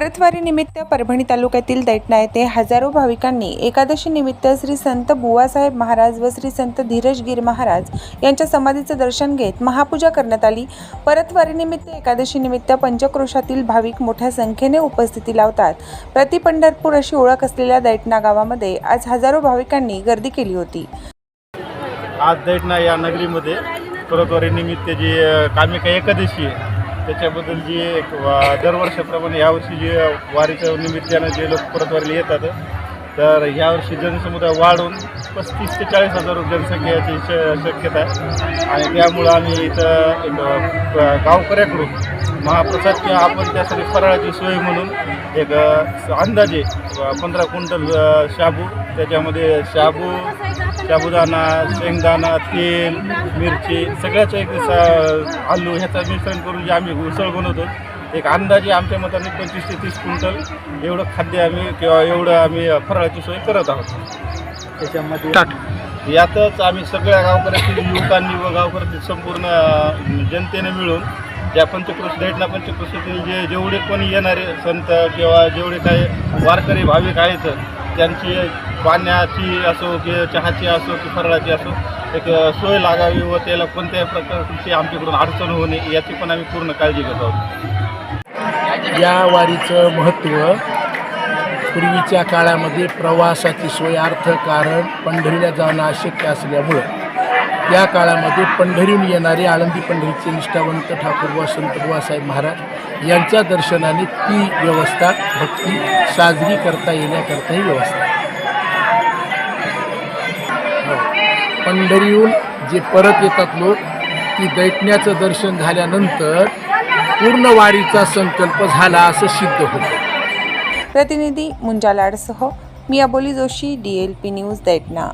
परतवारीनिमित्त परभणी तालुक्यातील दैटणा येथे हजारो भाविकांनी एकादशी निमित्त श्री संत बुवासाहेब महाराज व श्री संत धीरजगीर महाराज यांच्या समाधीचं दर्शन घेत महापूजा करण्यात आली. परतवारीनिमित्त एकादशी निमित्त पंचक्रोशातील भाविक मोठ्या संख्येने उपस्थिती लावतात. प्रति पंढरपूर अशी ओळख असलेल्या दैटणा गावामध्ये आज हजारो भाविकांनी गर्दी केली होती. आज दैटणा या नगरीमध्ये परतवारीनिमित्त जी कामिका एकादशी आहे त्याच्याबद्दल जी एक वा- दरवर्षाप्रमाणे यावर्षी जे वारीच्या निमित्तानं जे लोक परतवारीला येतात तर यावर्षी जनसमुदाय वाढून पस्तीस ते चाळीस हजार जनसंख्येची श शक्यता आहे. आणि त्यामुळं आम्ही इथं एक गावकऱ्याकडून महाप्रसाद किंवा आपण त्यासाठी फराळाची सोय म्हणून एक अंदाजे पंधरा क्विंटल शाबू त्याच्यामध्ये शाबू साबुदाणा शेंगदाणा तेल मिरची सगळ्याचं एक स- आलू ह्याचं मिश्रण करून जे आम्ही उसळ बनवतो एक अंदाजे आमच्या मताने पंचवीस ते तीस क्विंटल एवढं खाद्य आम्ही किंवा एवढं आम्ही फराळाची सोय करत आहोत. त्याच्यामध्ये यातच आम्ही सगळ्या गावकऱ्यातील युवकांनी व गावकऱ्यातील संपूर्ण जनतेने मिळून ज्या पंचक्रोश दैठणा पंचक्रोशीतील जे जेवढे कोणी येणारे संत किंवा जेवढे काही वारकरी भाविक आहेत त्यांची पाण्याची असो की चहाची असो की फराळाची असो एक सोय लागावी व त्याला कोणत्याही प्रकारची आमच्याकडून अडचण होणे याची पण आम्ही पूर्ण काळजी घेत आहोत. या वारीचं महत्त्व पूर्वीच्या काळामध्ये प्रवासाची सोय अर्थकारण पंढरीला जाणं अशक्य असल्यामुळं या काळामध्ये पंढरीहून येणारे आळंदी पंढरीचे निष्ठावंत ठाकूरबा संत बुवासाहेब महाराज यांच्या दर्शनाने ती व्यवस्था भक्ती साजरी करता येण्याकरता ही व्यवस्था पंढरीहून जे परत येतात लोक ती दैटण्याचं दर्शन झाल्यानंतर पूर्ण वारीचा संकल्प झाला असं सिद्ध होतं. प्रतिनिधी मुंजा लाडसह मी Aboli Joshi D L P news दैटणा